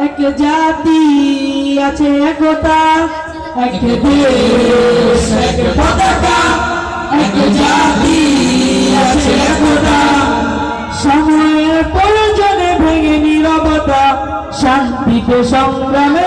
এক জাতি আছে একতা এক দেশ, এক পতাকা, এক জাতি আছে একতা সময়ের প্রয়োজনে ভেঙে নিরবতা শান্তিতে সংগ্রামে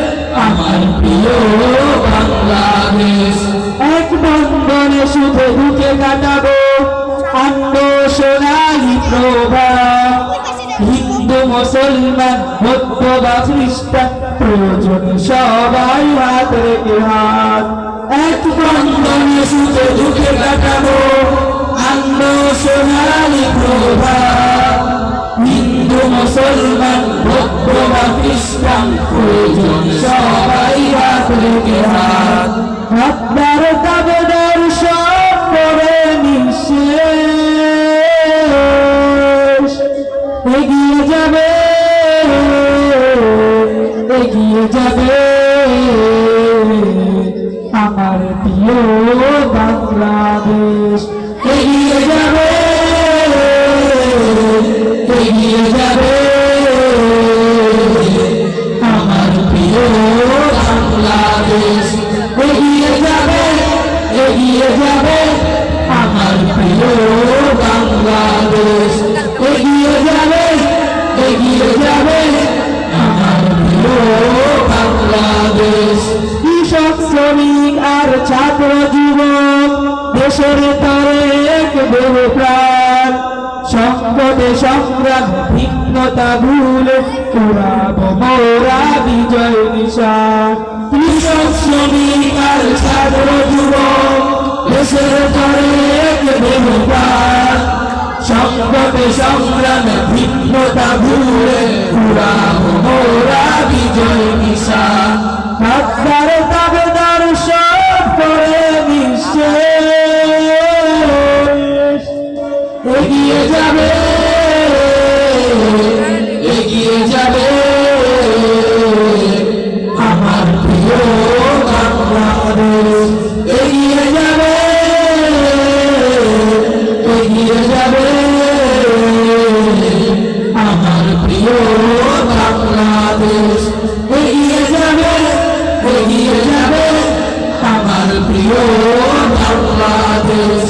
আমার প্রিয় বাংলাদেশ। এক বন্ধনে শুধু ঢুকে কাটাবো। আন্ড সোনালি প্রভা হিন্দু, মুসলমান, বৌদ্ধ বা খ্রিস্টান, প্রয়োজন সবাই হাত রেখে হাত। এক বন্ধনে শুধু ঢুকে কাটাবো। আন্ড সোনালি প্রভা হিন্দু, মুসলমান বৌদ্ধ বা প্রয়োজন সবাই হাত হাত আপনার দাবেদার সব করে নিঃশেষ এগিয়ে যাবে এগিয়ে যাবে আমার প্রিয় বাংলাদেশ, এগিয়ে যাবে। এগিয়ে যাবে আমার প্রিয় বাংলাদেশ। এগিয়ে যাবে এগিয়ে যাবে আমার প্রিয় বাংলাদেশ। কৃষক, শ্রমিক আর ছাত্র যুবক, দেশের তরে বহু প্রাণ। সংকটে সংগ্রাম, ভিন্নতা ভুলে পুরাব মোরা বিজয় নিশান। দেশের তরে এক বহু প্রাণ ভিন্নতা ভুলে পুরাব মোরা বিজয় নিশান আপনার দাবেদার সব করে নিঃশেষ এগিয়ে যাবে এগিয়ে যাবে। এগিয়ে যাবে আমার প্রিয় বাংলাদেশ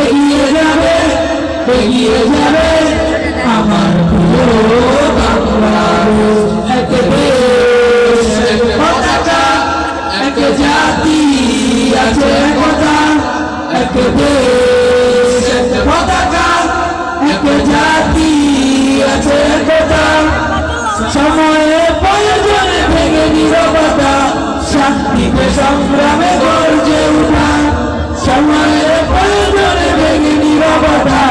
এগিয়ে যাবে এগিয়ে যাবে আমার প্রিয় এক জাতি আছে একতা এক জাতি আছে একতা সময়ে ভেঙে নিরবতা। শান্তিতে সংগ্রামে গর্জে উঠা, সময়ের প্রয়োজনে ভেঙে নিরবতা,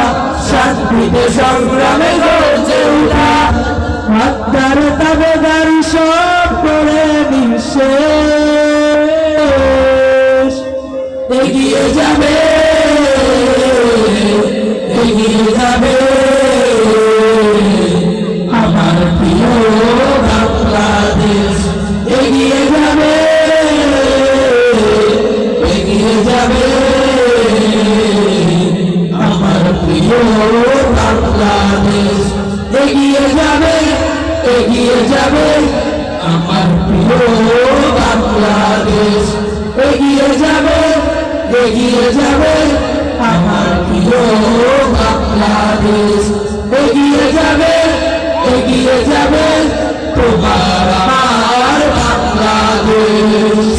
শান্তিতে সংগ্রামে গর্জে উঠা। হত্যার তাবেদার সব করে নিঃশেষ প্রিয় বাংলাদেশ এগিয়ে যাবে এগিয়ে যাবে আমার প্রিয় বাংলাদেশ এগিয়ে যাবে এগিয়ে যাবে আমার প্রিয় বাংলাদেশ এগিয়ে যাবে এগিয়ে যাবে তোমার আমার বাংলাদেশ